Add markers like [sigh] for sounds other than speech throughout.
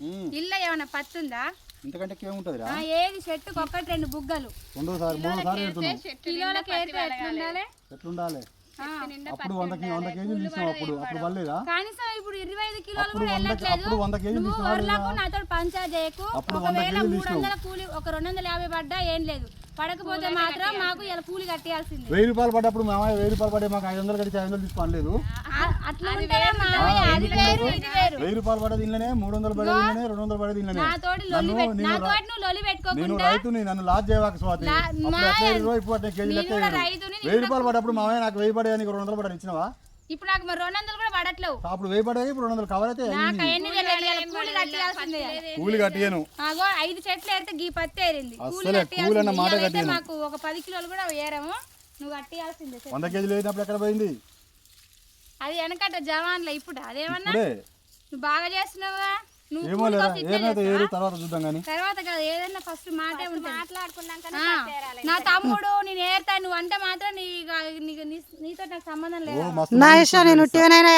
ఉమ్, ఇల్లు ఏమైనా పత్తి ఉందా ఇంతకంటే ఏది? చెట్టుకు ఒకటి రెండు బుగ్గలు. రెండోసారి మూడోసారి పెడుతున్నావు కిలోలకి ఏరితే ఎట్లుండాలి? ఎట్లుండాలి? ఆ, అప్పుడు వంద కి- వంద కేజీలు తీసినావు అప్పుడు. అప్పుడు పర్లేదా కనీసం ఇప్పుడు ఇరవై ఐదు కిలోలు కూడా వెళ్ళట్లేదు. అప్పుడు వంద కేజీలు నాతో చేయకు. ఒకవేళ మూడు వందల కూలి ఒక రెండు వందల యాభై పడ్డా ఏం లేదు. పడకపోతే మాత్రం మాకు ఇలా కూలి కట్టేయాల్సిందే. వెయ్యి రూపాయలు పడ్డప్పుడు మామయ్య వెయ్యి రూపాయలు పడే మాకు ఐదు వందలు కడితే ఐదు వందలు తీసుకోలేదు ఆ- అట్లా ఉంటేనే మావయ్య అది వేరు ఇది వేరు. వెయ్యి రూపాయలు పడేది ఇళ్ళనే మూడు వందలు పడేది ఇళ్ళనే రెండు వందలు పడేది ఇళ్ళనే నా తోటి లొల్లి నన్ను పెట్టు నా నేను రా- తోటి నువ్వు లొల్లి నేను పెట్టుకోకుండా రైతుని నన్ను లాజ్ చేయవాక స్వాతి. నా- అప్పుడు మా- ఎట్లా ఇరవై ఇప్పుడు అట్లా కేజీ నేను లెక్క కూడా వేయరు. రైతుని వెయ్యి రూపాయలు పడ్డప్పుడు మామయ్య నాకు వెయ్యి పడే నీకు రెండు వందలు పడని ఇచ్చినావా? ఇప్పుడు నాకు మరి రెండు వందలు కూడా పడట్లేవు. అప్పుడు వెయ్యి పడేది ఇప్పుడు రెండు వందలు కవర్ అయితే నాకు తెలియాలి కూలి కట్టేయాల్సిందే. కూలి కట్టియను. ఐదు చెట్లు ఏరితే గీ పత్తి ఏరింది. కూలి కట్టియను. మాకు ఒక పది కిలోలు కూడా ఏరము. నువ్వు కట్టేయాల్సిందే. వంద కేజీలు వేసినప్పుడు ఎక్కడ పోయింది? అది వెనకట జవాన్లో ఇప్పుడు? అదేమన్నా? నువ్వు బాగా చేస్తున్నావుగా. ఏమో కూలి లేదా? కోసం ఇట్లే ఏమైతే చేస్తావా? ఏరు తర్వాత చూద్దాం కానీ తర్వాత కాదు ఏదైనా ఫస్ట్ మాటే ఉంటుంది. మాట్లాడుకున్నాక నా తమ్ముడు నేను ఏరుతా నువ్వు అంటే మాత్రం నీ నీకు నీ- నీతో నాకు సంబంధం లేదు? నా ఇష్టం నేను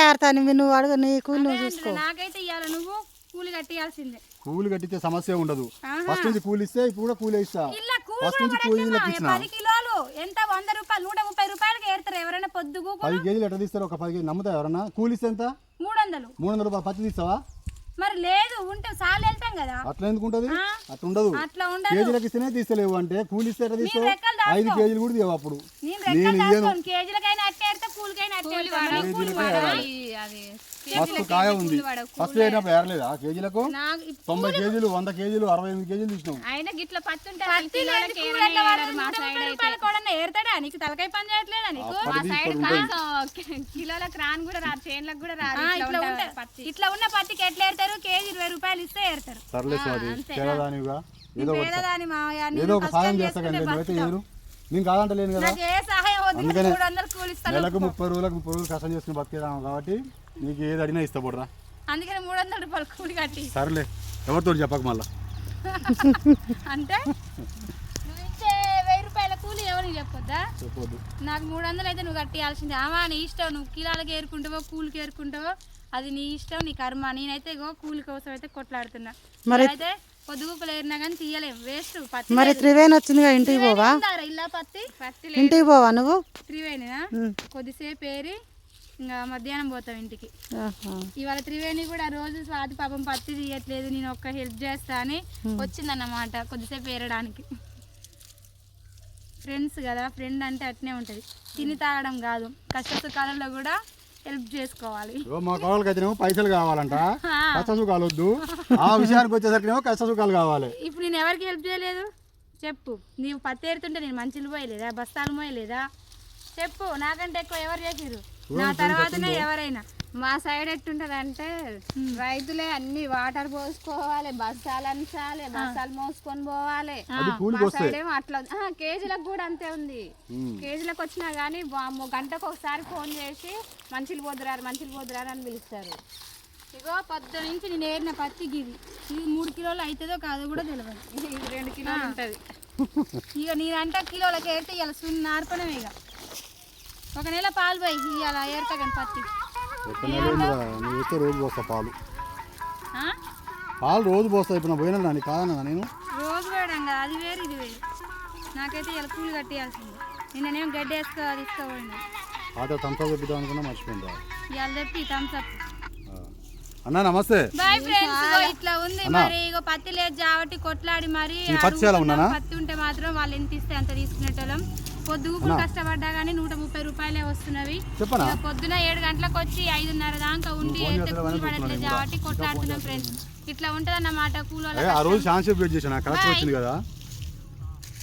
ఏడతాను మీరు నువ్వు అడుగు నీకు నువ్వు చూసుకో. నాకైతే ఇవ్వాలి నువ్వు కూలి కట్టేయాల్సిందే. కూలి కట్టితే సమస్య ఉండదు. ఫస్ట్ నుంచి కూలి ఇస్తే ఇప్పుడు కూడా కూలి ఇస్తా. ఫస్ట్ నుంచి కూలి పది కిలోలు ఎంత? వంద రూపాయలు నూట ముప్పై రూపాయలకి ఏరుతారు ఎవరైనా పొద్దుగు పది కేజీలు ఎట్లా తీస్తారు? ఒక పది కేజీలు నమ్ముతా ఎవరన్నా? కూలి ఇస్తే ఎంత? మూడు వందలు. మూడు వందల రూపాయలు పత్తి తీస్తావా? మరి లేదు ఉంటే సార్లు వెళ్తాం కదా. అట్లా ఎందుకు ఉంటుంది. అట్లా ఉండదు. అట్లా ఉండదు. కేజీలకు ఇస్తేనే తీస్తలేవు అంటే కూలి ఇస్తే ఎట్లా తీస్తావు? ఐదు కేజీలు కూడా తీయవు అప్పుడు. నేను ఇయ్యను. కేజీలకైనా అట్టే ఏరుతా కూలికైనా అట్టే మస్తు కాయ ఉంది. ఫస్ట్ అయినప్పుడు ఏరలేదా కేజీలకు? తొంభై కేజీలు వంద కేజీలు అరవై ఎనిమిది కేజీలు తీసినావు అయినా గిట్ల కూడా ఏరుతాడా? నీకు తలకాయ పని చేయట్లేదా నీకు? మా సైడ్ కిలోలకు రాను కూడా రాదు చేనులకు కూడా రాదు. ఇట్లా ఇట్లా ఉంటే ఉన్న పత్తికి ఎట్లా ఏరుతారు? కేజీ ఇరవై రూపాయలు ఇస్తే ఏరుతారు. సర్లే స్వాతి తేడాదానివిగా ఏదో ఒకటి పేదదాని మావయ్య ఏదో నేను ఒక కష్టం సాయం చేస్తా చేసుకుంటే కానీ నువ్వైతే బతుకుతాం. ఏరు. నేను కాదంటలేను కదా. నాకు ఏ సహాయం వద్దు అందుకనే మూడు వందలు కూలిస్తాను. నెలకు ముప్పై రోజులకు ముప్పై రోజులు కష్టం చేసుకుని బతికేదాము కాబట్టి నీకు ఏది అడిగినా ఇస్తా పోడరా అందుకని మూడు వందల రూపాయలు కూలి కట్టి. సర్లే ఎవరితో చెప్పక మళ్ళా. [laughs] అంటే నువ్వు ఇచ్చే వెయ్యి రూపాయల ఎవరికి చెప్పొద్దా? చెప్పొద్దు. నాకు మూడు వందలు అయితే నువ్వు కట్టేయాల్సిందే. ఆమా నీ ఇష్టం. నువ్వు కిలాలకి ఏరుకుంటావో కూలికి ఏరుకుంటావో అది నీ ఇష్టం నీ కర్మ. నేనైతే ఇగో కూలి కోసం అయితే కొట్లాడుతున్నా. మరి- అయితే పొద్దుగుపలు ఏరినా కానీ తీయలేం. వేస్ట్ పత్తి మరి త్రివేణి వచ్చిందిగా ఇంటికి పోవా? ఇలా పత్తి. పత్తి ఇంటికి పోవా నువ్వు? త్రివేణినా. కొద్దిసేపు ఏరి ఇంకా మధ్యాహ్నం పోతాం ఇంటికి. ఇవాళ త్రివేణి కూడా రోజు స్వాతి పాపం పత్తి తీయట్లేదు నేను ఒక్క హెల్ప్ చేస్తా అని వచ్చిందన్నమాట కొద్దిసేపు ఏరడానికి. ఫ్రెండ్స్ కదా ఫ్రెండ్ అంటే అట్నే ఉంటుంది. తిని తాగడం కాదు కష్ట సుఖాలలో కూడా హెల్ప్ చేసుకోవాలి. మా కోడలకి అయితేనేమో పైసలు కావాలంట. [laughs] కష్ట సుఖాలు వద్దు. ఆ విషయానికి వచ్చేసరికి కష్ట సుఖాలు కావాలి. ఇప్పుడు నేను ఎవరికి హెల్ప్ చేయలేదు? చెప్పు. నీవు పత్తి ఏరుతుంటే నేను మంచిలు పోయలేదా? బస్తాలు మోయలేదా? చెప్పు. నాకంటే ఎక్కువ ఎవరు చేసిరు నా తర్వాతనే ఎవరైనా? మా సైడ్ ఎట్టుంటది అంటే రైతులే అన్ని వాటర్ పోసుకోవాలి బస్తాలు అంచాలి బస్తాలు మోసుకొని పోవాలి. మా సైడ్ ఏమో అట్లా కేజీలకు కూడా అంతే ఉంది. కేజీలకు వచ్చినా కానీ వామ్మో, గంటకు ఒకసారి ఫోన్ చేసి మంచిలు పోదురారు మంచిలు పోదురారు అని పిలుస్తారు. ఇగో పొద్దు నుంచి నేను ఏరిన పత్తి గిది. ఇది మూడు కిలోలు అవుతుందో కాదో కూడా తెలియదు ఇది రెండు కిలోలు ఉంటది. ఇక నేనంటే కిలోలకి ఏరితే ఇవాళ సున్న నార్పణం ఇక ఒక నెల పాలు పోయి ఇవాళ ఏరుతా కానీ పత్తి. వస్తే రోజు పోస్తా పాలు. ఆ? పాలు రోజు పోస్తా ఇప్పుడు నా పోయినా నాని కాదన్నా నేను. రోజు వేయడం కదా అది వేరు ఇది వేరు. నాకైతే ఇలా కూలి కట్టేయాల్సింది. నిన్ననేం గడ్డి వేసుకో అది తీసుకోవాలి పాత తంతా చెప్పుదాం అనుకున్నా మర్చిపోయిందా ఇవాళ చెప్పి థమ్స్అప్ అన్నా నమస్తే. బాయ్ ఫ్రెండ్స్ ఇట్లా ఉంది మరి ఇగో పత్తి లేదు కాబట్టి కొట్లాడి మరి? పత్తి ఉంటే మాత్రం వాళ్ళు ఎంత ఇస్తే అంత తీసుకునేటోళ్ళం. పొద్దుగుకులు కష్టపడ్డా కానీ నూట ముప్పై రూపాయలే వస్తున్నవి. పొద్దున ఏడు గంటలకు వచ్చి ఐదున్నర దాకా ఉండి అయితే? కూలి పడట్లేదు కాబట్టి కొట్లాడుతున్నాం ఫ్రెండ్స్ ఇట్లా ఉంటదన్నమాట కూలోళ్ళ ఏ, ఆ రోజు ఛాన్స్ వెయిట్ చేశాను. కలెక్టర్ వచ్చింది కదా.